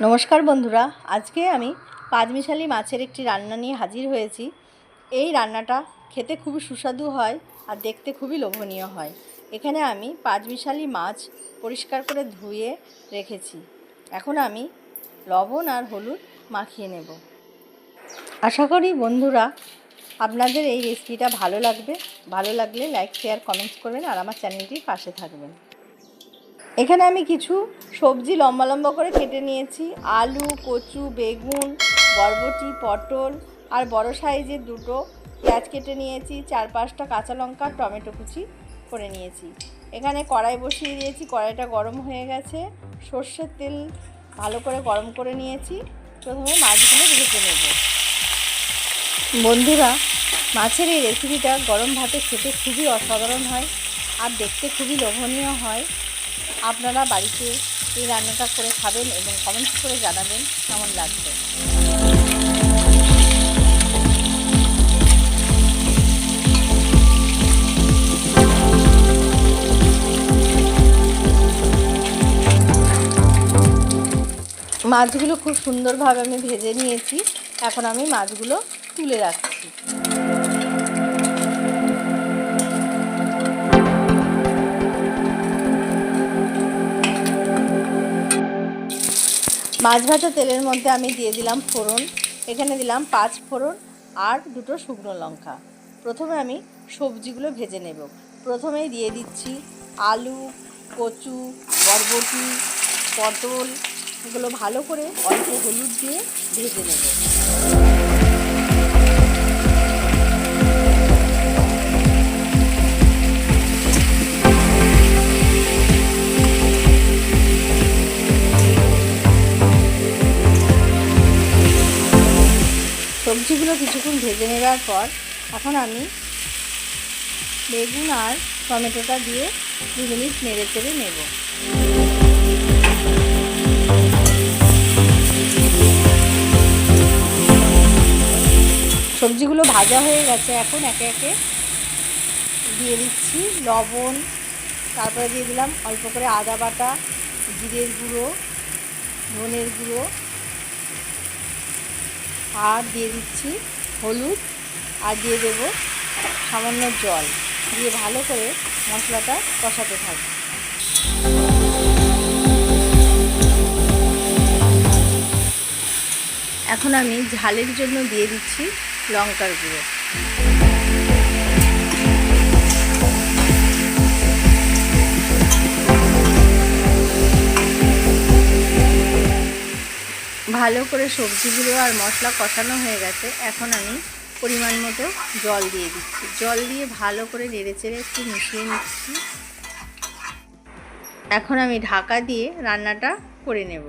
নমস্কার বন্ধুরা, আজকে আমি পাঁচমিশালি মাছের একটি রান্না নিয়ে হাজির হয়েছি। এই রান্নাটা খেতে খুবই সুস্বাদু হয় আর দেখতে খুবই লোভনীয় হয়। এখানে আমি পাঁচমিশালি মাছ পরিষ্কার করে ধুয়ে রেখেছি। এখন আমি লবণ আর হলুদ মাখিয়ে নেব। আশা করি বন্ধুরা, আপনাদের এই রেসিপিটা ভালো লাগবে। ভালো লাগলে লাইক শেয়ার কমেন্টস করবেন আর আমার চ্যানেলটির পাশে থাকবেন। এখানে আমি কিছু সবজি লম্বা লম্বা করে কেটে নিয়েছি। আলু, কচু, বেগুন, বরবটি, পটল আর বড় সাইজের দুটো পেঁয়াজ কেটে নিয়েছি। চার পাঁচটা কাঁচা লঙ্কা, টমেটো কুচি করে নিয়েছি। এখানে কড়াই বসিয়ে দিয়েছি। কড়াইটা গরম হয়ে গেছে। সর্ষের তেল ভালো করে গরম করে নিয়েছি। প্রথমে মাছগুলো ভেজে নেব। বন্ধুরা, মাছের এই রেসিপিটা গরম ভাতে খেতে খুবই অসাধারণ হয় আর দেখতে খুবই লোভনীয় হয়। আপনারা বাড়িতে এই রান্নাটা করে খাবেন এবং কমেন্টস করে জানাবেন কেমন লাগবে মাছগুলো খুব সুন্দরভাবে আমি ভেজে নিয়েছি। এখন আমি মাছগুলো তুলে রাখছি। মাছ ভাজা তেলের মধ্যে আমি দিয়ে দিলাম ফোড়ন। এখানে দিলাম পাঁচ ফোড়ন আর দুটো শুকনো লঙ্কা। প্রথমে আমি সবজিগুলো ভেজে নেব। প্রথমেই দিয়ে দিচ্ছি আলু, কচু, বরবটি, পটল। এগুলো ভালো করে অল্প হলুদ দিয়ে ভেজে নেব। সবজিগুলো কিছুক্ষণ ভেজে নেওয়ার পর এখন আমি বেগুন আর টমেটোটা দিয়ে দু মিনিট নেড়ে চেড়ে নেব। সবজিগুলো ভাজা হয়ে গেছে, এখন একে একে দিয়ে দিচ্ছি লবণ, তারপরে দিয়ে দিলাম অল্প করে আদা বাটা, জিরের গুঁড়ো, ধনের গুঁড়ো আর দিয়ে দিচ্ছি হলুদ আর দিয়ে দেব সামান্য জল দিয়ে ভালো করে মশলাটা কষাতে থাকবে এখন আমি ঝালের জন্য দিয়ে দিচ্ছি লঙ্কার গুঁড়ো। ভালো করে সবজিগুলো আর মশলা কষানো হয়ে গেছে, এখন আমি পরিমাণ মতো জল দিয়ে দিচ্ছি। জল দিয়ে ভালো করে নেড়ে চেড়ে একটু মিশিয়ে নিচ্ছি। এখন আমি ঢাকা দিয়ে রান্নাটা করে নেব।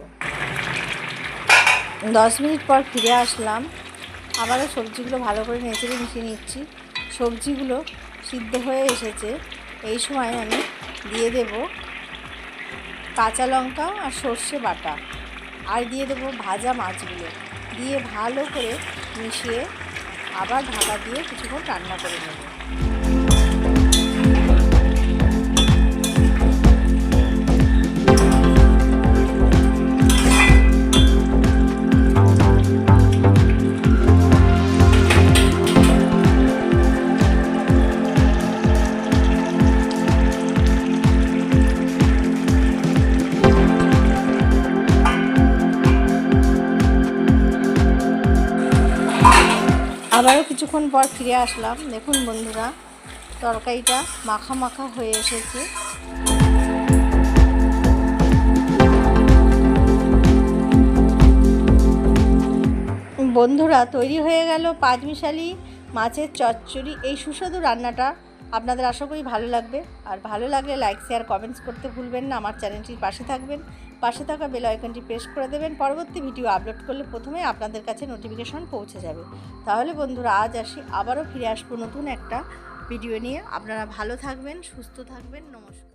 দশ মিনিট পর ফিরে আসলাম। আবারও সবজিগুলো ভালো করে নেচেড়ে মিশিয়ে নিচ্ছি। সবজিগুলো সিদ্ধ হয়ে এসেছে। এই সময় আমি দিয়ে দেব কাঁচা লঙ্কা আর সর্ষে বাটা। আর দিয়ে দেবো ভাজা মাছগুলো। দিয়ে ভালো করে মিশিয়ে আবার ঢাকা দিয়ে কিছুক্ষণ রান্না করে নেব। আবারও কিছুক্ষণ পর ফিরে আসলাম। দেখুন বন্ধুরা, তরকারিটা মাখা মাখা হয়ে এসেছে। বন্ধুরা, তৈরি হয়ে গেল পাঁচমিশালি মাছের চচ্চড়ি। এই সুস্বাদু রান্নাটা আপনাদের আশা করি ভালো লাগবে। আর ভালো লাগলে লাইক শেয়ার কমেন্টস করতে ভুলবেন না। আমার চ্যানেলটির পাশে থাকবেন। পাশে থাকা বেল আইকনটি প্রেস করে দেবেন। পরবর্তী ভিডিও আপলোড করলে প্রথমে আপনাদের কাছে নোটিফিকেশন পৌঁছে যাবে। তাহলে বন্ধুরা, আজ আসি, আবারও ফিরে আসব নতুন একটা ভিডিও নিয়ে। আপনারা ভালো থাকবেন, সুস্থ থাকবেন। নমস্কার।